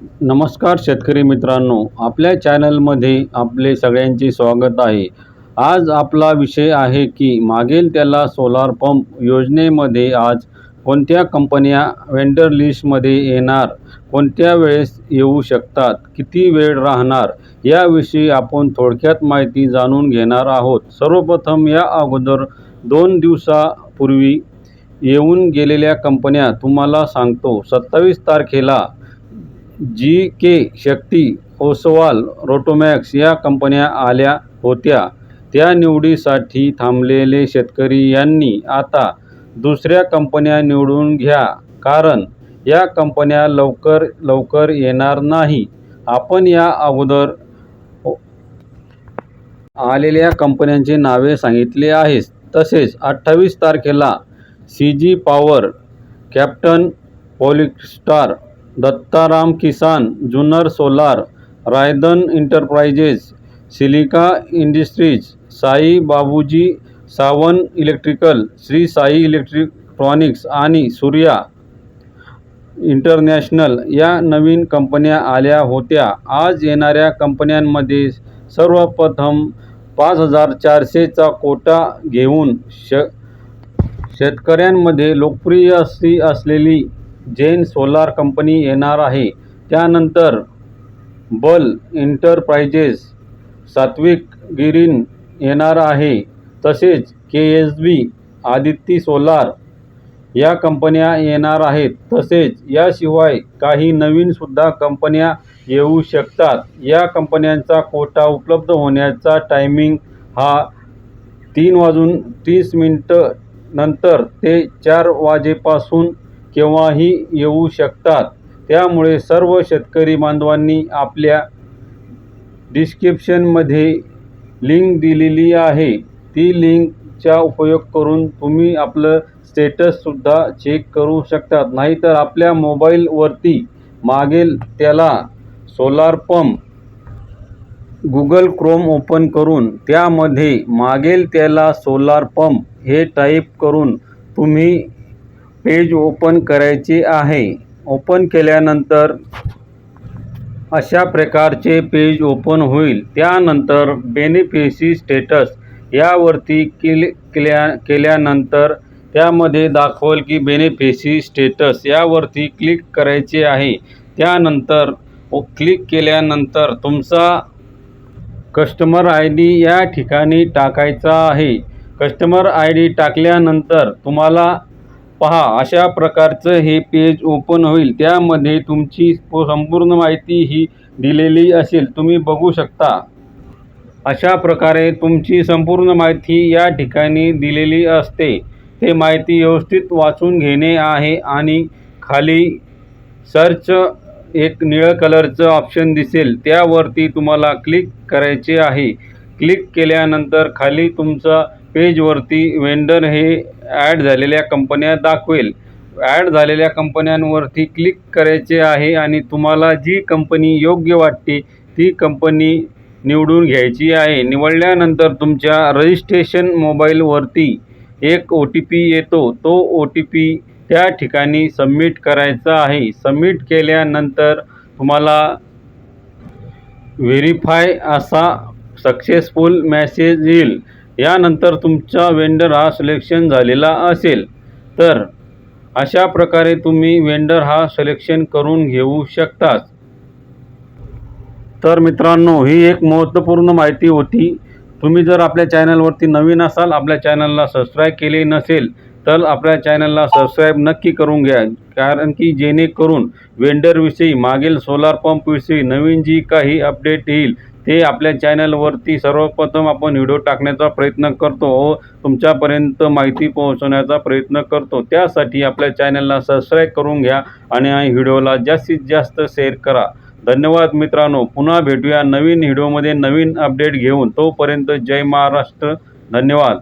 नमस्कार शेतकरी मित्रांनो आपल्या चॅनलमध्ये आपले सगळ्यांचे स्वागत आहे. आज आपला विषय आहे की मागेल त्याला सोलार पंप योजनेमध्ये आज कोणत्या कंपन्या वेंडर लिस्टमध्ये येणार कोणत्या वेळेस येऊ शकतात किती वेळ राहणार याविषयी आपण थोडक्यात माहिती जाणून घेणार आहोत. सर्वप्रथम या अगोदर दोन दिवसापूर्वी येऊन गेलेल्या कंपन्या तुम्हाला सांगतो सत्तावीस तारखेला जी के शक्ती ओसवाल रोटोमॅक्स या कंपन्या आल्या होत्या. त्या निवडीसाठी थांबलेले शेतकरी यांनी आता दुसऱ्या कंपन्या निवडून घ्या. कारण या कंपन्या लवकर लवकर येणार नाही. आपण या अगोदर आलेल्या कंपन्यांची नावे सांगितली आहेत. तसेच अठ्ठावीस तारखेला C G Power Captain Polystar Dattaram Kisan Junnar solar रायदन enterprises silica industries Sai Babuji Sawan electrical Shri Sai electronics आणि सूर्या इंटरनॅशनल या नवीन कंपन्या आल्या होत्या. आज येणाऱ्या कंपन्यांमध्ये सर्वप्रथम पाच हजार चारशेचा कोटा घेऊन श शेतकऱ्यांमध्ये लोकप्रिय अशी असलेली जैन सोलार कंपनी येणार आहे. त्यानंतर बल इंटरप्राइजेस सात्विक गिरीन येणार आहे. तसेच K S B Aditya solar या कंपन्या येणार आहेत. तसेच याशिवाय काही नवीनसुद्धा कंपन्या येऊ शकतात. या कंपन्यांचा कोटा उपलब्ध होण्याचा टायमिंग हा तीन वाजून तीस मिनटं नंतर ते चार वाजेपासून केव्हाही येऊ शकतात. त्यामुळे सर्व शेतकरी बांधवांनी आपल्या डिस्क्रिप्शनमध्ये लिंक दिलेली आहे. ती लिंकचा उपयोग करून तुम्ही आपलं स्टेटससुद्धा चेक करू शकतात. नाहीतर आपल्या मोबाईलवरती मागेल त्याला solar pump Google Chrome open करून त्यामध्ये मागेल त्याला सोलार पंप हे टाईप करून तुम्ही पेज ओपन करायचे आहे. ओपन केल्यानंतर अशा प्रकारचे पेज ओपन होईल. त्यानंतर बेनिफिशी स्टेटस यावरती क्लिक केल्या केल्यानंतर त्यामध्ये दाखवल की बेनिफिशी स्टेटस यावरती क्लिक करायचे आहे. त्यानंतर क्लिक केल्यानंतर तुमचा कस्टमर आय डी या ठिकाणी टाकायचा आहे. कस्टमर आय डी टाकल्यानंतर तुम्हाला पहा अशा प्रकारचं हे पेज ओपन होईल. त्यामध्ये तुमची संपूर्ण माहिती ही दिलेली असेल. तुम्ही बघू शकता. अशा प्रकारे तुमची संपूर्ण माहिती या ठिकाणी दिलेली असते. ते माहिती व्यवस्थित वाचून घेणे आहे आणि खाली सर्च एक निळं कलरचं ऑप्शन दिसेल. त्यावरती तुम्हाला क्लिक करायचे आहे. क्लिक केल्यानंतर खाली तुमचा पेजवरती वेंडर हे ॲड झालेल्या कंपन्या दाखवेल. ॲड झालेल्या कंपन्यांवरती क्लिक करायचे आहे आणि तुम्हाला जी कंपनी योग्य वाटते ती कंपनी निवडून घ्यायची आहे. निवडल्यानंतर तुमच्या रजिस्ट्रेशन मोबाईलवरती एक ओ टी पी येतो. तो ओ टी पी त्या ठिकाणी सबमिट करायचा आहे. सबमिट केल्यानंतर तुम्हाला व्हेरीफाय असा सक्सेसफुल मॅसेज येईल. यानंतर तुमचा वेंडर हा सिलेक्शन झालेला असेल. तर अशा प्रकारे तुम्ही वेंडर हा सिलेक्शन करून घेऊ शकताच तर मित्रांनो ही एक महत्त्वपूर्ण माहिती होती. तुम्ही जर आपल्या चॅनलवरती नवीन असाल आपल्या चॅनलला सबस्क्राईब केले नसेल तर आपल्या चॅनलला सबस्क्राईब नक्की करून घ्या. कारण की जेणेकरून वेंडरविषयी मागील सोलार पंपविषयी नवीन जी काही अपडेट येईल ते आपल्या चॅनलवरती सर्वप्रथम आपण व्हिडिओ टाकण्याचा प्रयत्न करतो. व तुमच्यापर्यंत माहिती पोहोचवण्याचा प्रयत्न करतो. त्यासाठी आपल्या चॅनलला सबस्क्राईब करून घ्या आणि व्हिडिओला जास्तीत जास्त शेअर करा. धन्यवाद मित्रांनो. पुन्हा भेटूया नवीन व्हिडिओमध्ये नवीन अपडेट घेऊन. तोपर्यंत जय महाराष्ट्र. धन्यवाद.